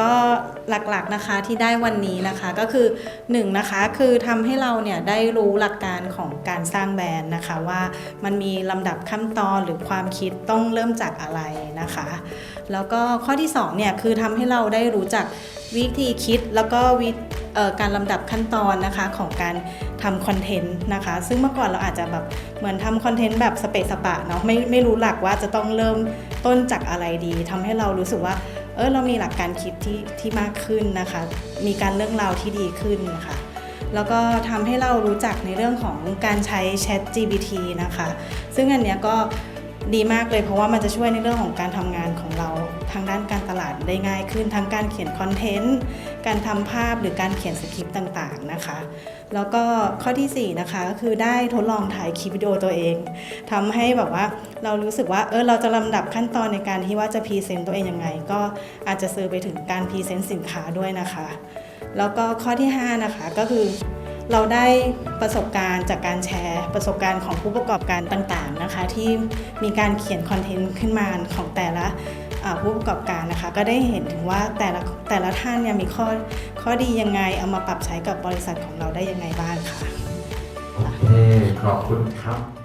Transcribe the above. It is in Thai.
ก็หลักๆนะคะที่ได้วันนี้นะคะก็คือ1นงนะคะคือทำให้เราเนี่ยได้รู้หลักการของการสร้างแบรนด์นะคะว่ามันมีลำดับขั้นตอนหรือความคิดต้องเริ่มจากอะไรนะคะ แล้วก็ข้อที่2เนี่ยคือทำให้เราได้รู้จักวิธีคิดแล้วก็วิการลำดับขั้นตอนนะคะของการทำคอนเทนต์นะคะ ซึ่งเมื่อก่อนเราอาจจะแบบเหมือนทำคอนเทนต์แบบสเปซสปะเนาะไม่ไม่รู้หลักว่าจะต้องเริ่มต้นจากอะไรดีทำให้เรารู้สึกว่า เออเรามีหลักการคิดที่ที่มากขึ้นนะคะ มีการเรื่องราวที่ดีขึ้นนะคะแล้วก็ทำให้เรารู้จักในเรื่องของการใช้ Chat GPT นะคะ ซึ่งอันเนี้ยก็ ดีมากเลยเพราะว่ามันจะช่วยในเรื่องของการทำงานของเราทางด้านการตลาดได้ง่ายขึ้น ทั้งการเขียนคอนเทนต์ การทำภาพหรือการเขียนสคริปต์ต่างๆนะคะ แล้วก็ข้อทีสี่4 นะคะก็คือได้ทดลองถ่ายคลิปวิดีโอตัวเองทำให้แบบว่าเรารู้สึกว่าเออเราจะลำดับขั้นตอนในการที่ว่าจะพรีเซนต์ตัวเองยังไง ก็อาจจะซื้อไปถึงการพรีเซนต์สินค้าด้วยนะคะ แล้วก็ข้อที่ 5 นะคะก็คือ เราได้ประสบการณ์จากการแชร์ประสบการณ์ของผู้ประกอบการต่างๆนะคะ ที่มีการเขียนคอนเทนต์ขึ้นมาของแต่ละผู้ประกอบการนะคะ ก็ได้เห็นถึงว่าแต่ละแต่ละท่านเนี่ยมีข้อข้อดียังไงเอามาปรับใช้กับบริษัทของเราได้ยังไงบ้างค่ะโอเคขอบคุณครับ